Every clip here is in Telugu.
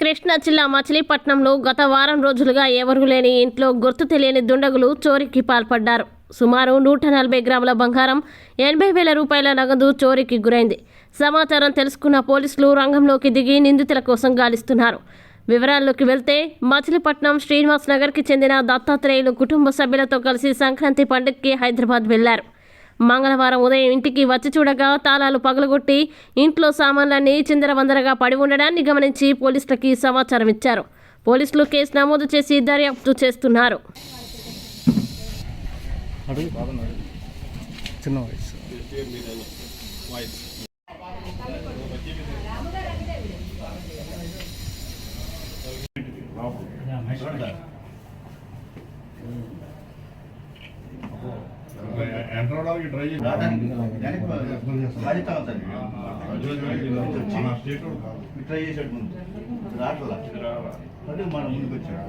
కృష్ణా జిల్లా మచిలీపట్నంలో గత వారం రోజులుగా ఎవరూ లేని ఇంట్లో గుర్తు తెలియని దుండగులు చోరీకి పాల్పడ్డారు. సుమారు నూట నలభై గ్రాముల బంగారం ఎనభై వేల రూపాయల నగదు చోరీకి గురైంది. సమాచారం తెలుసుకున్న పోలీసులు రంగంలోకి దిగి నిందితుల కోసం గాలిస్తున్నారు. వివరాల్లోకి వెళ్తే మచిలీపట్నం శ్రీనివాస్ నగర్కి చెందిన దత్తాత్రేయులు కుటుంబ సభ్యులతో కలిసి సంక్రాంతి పండుగకి హైదరాబాద్ వెళ్ళారు. మంగళవారం ఉదయం ఇంటికి వచ్చి చూడగా తాళాలు పగలగొట్టి ఇంట్లో సామాన్లన్నీ చిందరవందరగా పడి ఉండడాన్ని గమనించి పోలీసులకి సమాచారం ఇచ్చారు. పోలీసులు కేసు నమోదు చేసి దర్యాప్తు చేస్తున్నారు. చిన్న వయసు ఎంటర్ అవడానికి ట్రై ట్రై చేసాడు ముందు రాట్లా? అంటే మన ముందుకు వచ్చాడు.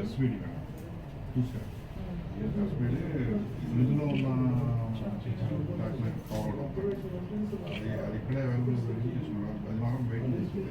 ఎస్పీడి చూసాడు ఎస్పీడి ఫ్రిడ్జ్లో ఉన్న పౌడర్ అది అది ఇక్కడే అవైలబుల్ తీసుకున్నాడు. అది వెయిట్ చేసింది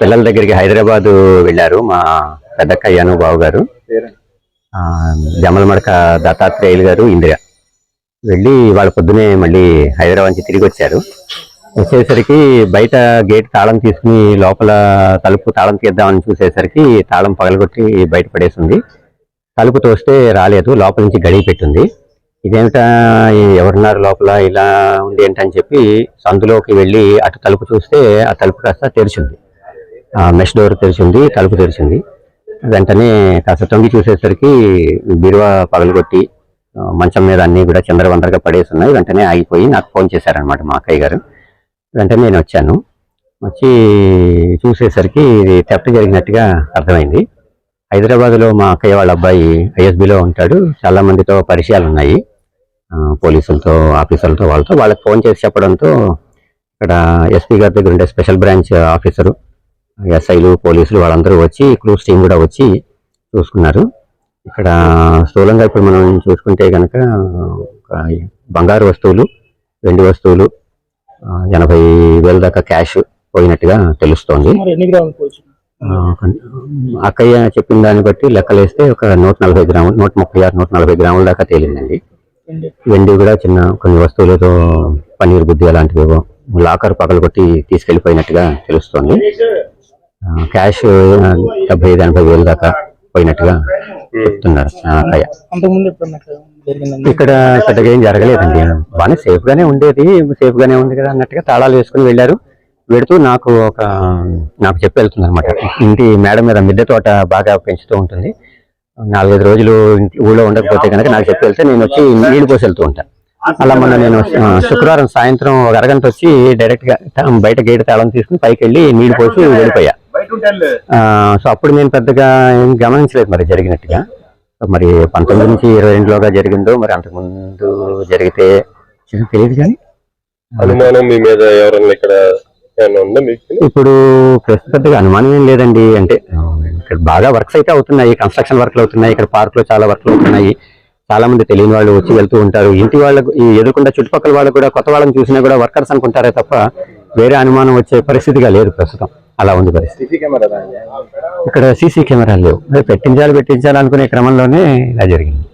పిల్లల దగ్గరికి హైదరాబాద్ వెళ్ళారు మా పెద్దక్కయ్యను బాబు గారు. జమలమడక దత్తాత్రేయులు గారు ఇందిర. వెళ్ళి వాళ్ళ పొద్దునే మళ్ళీ హైదరాబాద్ నుంచి తిరిగి వచ్చారు. వచ్చేసరికి బయట గేట్ తాళం తీసుకుని లోపల తలుపు తాళం తీద్దామని చూసేసరికి తాళం పగలగొట్టి బయట పడేసింది. తలుపు తోస్తే రాలేదు లోపల నుంచి గడియ పెట్టింది. ఇదేంటా? ఎవరున్నారు లోపల? ఇలా ఉంది ఏంటని చెప్పి సందులోకి వెళ్ళి అటు తలుపు చూస్తే ఆ తలుపు కాస్త తెరిచింది. ఆ మెష్ డోర్ తెరిచింది తలుపు తెరిచింది. వెంటనే కాస్త తొంగి చూసేసరికి బీరువా పగలగొట్టి మంచం మీద అన్ని కూడా చంద్రవందరగా పడేసి ఉన్నాయి. వెంటనే ఆగిపోయి నాకు ఫోన్ చేశారనమాట మా అక్కయ్య గారు. వెంటనే నేను వచ్చాను. వచ్చి చూసేసరికి ఇది తెప్ప జరిగినట్టుగా అర్థమైంది. హైదరాబాద్లో మా అక్కయ్య వాళ్ళ అబ్బాయి ఐఎస్బిలో ఉంటాడు. చాలా మందితో పరిచయాలు ఉన్నాయి పోలీసులతో ఆఫీసర్లతో వాళ్ళతో వాళ్ళకి ఫోన్ చేసి చెప్పడంతో ఇక్కడ ఎస్పీ గారి దగ్గర ఉండే స్పెషల్ బ్రాంచ్ ఆఫీసరు ఎస్ఐలు పోలీసులు వాళ్ళందరూ వచ్చి క్లూస్ టీం కూడా వచ్చి చూసుకున్నారు. ఇక్కడ స్థూలంగా ఇప్పుడు మనం చూసుకుంటే కనుక ఒక బంగారు వస్తువులు వెండి వస్తువులు ఎనభై వేల దాకా క్యాష్ పోయినట్టుగా తెలుస్తోంది. అక్కయ్య చెప్పిన దాన్ని బట్టి లెక్కలేస్తే ఒక నూట నలభై గ్రాములు నూట ముప్పై ఆరు నూట నలభై గ్రాముల దాకా తేలిందండి. వెండి. కూడా చిన్న కొన్ని వస్తువులతో పన్నీర్ బుద్ధి అలాంటివి లాకర్ పగలగొట్టి తీసుకెళ్ళిపోయినట్టుగా తెలుస్తోంది. క్యాష్ డెబ్బై ఐదు ఎనభై వేలు దాకా పోయినట్టుగా చెప్తున్నారు ఇక్కడ పెద్దగా ఏం జరగలేదండి. బాగానే సేఫ్ గానే ఉండేది సేఫ్ గానే ఉంది కదా అన్నట్టుగా తాళాలు వేసుకుని వెళ్ళారు. వెడుతూ నాకు ఒక నాకు చెప్పి వెళ్తుంది అనమాట ఇంటి మేడ మీద మిద్దె తోట బాగా పెంచుతూ ఉంటుంది. నాలుగైదు రోజులు ఊళ్ళో ఉండకపోతే కనుక నాకు చెప్పి వెళ్తే నేను వచ్చి నీళ్ళు పోసి వెళ్తూ ఉంటాను అలా మొన్న నేను శుక్రవారం సాయంత్రం ఒక అరగంట వచ్చి డైరెక్ట్గా బయట గేట్ తాళం తీసుకుని పైకి వెళ్ళి నీళ్ళు పోసి వెళ్ళిపోయా. సో అప్పుడు నేను పెద్దగా ఏం గమనించలేదు మరి జరిగినట్టుగా. మరి పంతొమ్మిది నుంచి ఇరవై రెండులోగా జరిగిందో మరి అంతకుముందు జరిగితే తెలియదు కానీ అనుమానం మీ మీద ఎవరన్నా ఇక్కడ ఇప్పుడు ప్రస్తుతం పెద్దగా అనుమానం ఏం లేదండి. అంటే ఇక్కడ బాగా వర్క్స్ అయితే అవుతున్నాయి. కన్స్ట్రక్షన్ వర్క్లు అవుతున్నాయి. ఇక్కడ పార్క్లో చాలా వర్క్లు అవుతున్నాయి. చాలా మంది తెలియని వాళ్ళు వచ్చి వెళ్తూ ఉంటారు. ఇంటి వాళ్ళకు ఈ ఎదుర్కొండ చుట్టుపక్కల వాళ్ళు కూడా కొత్త వాళ్ళని చూసినా కూడా వర్కర్స్ అనుకుంటారే తప్ప వేరే అనుమానం వచ్చే పరిస్థితిగా లేదు ప్రస్తుతం. అలా ఉంది పరిస్థితి. ఇక్కడ సీసీ కెమెరాలు లేవు. పెట్టించాలి పెట్టించాలి అనుకునే క్రమంలోనే ఇలా జరిగింది.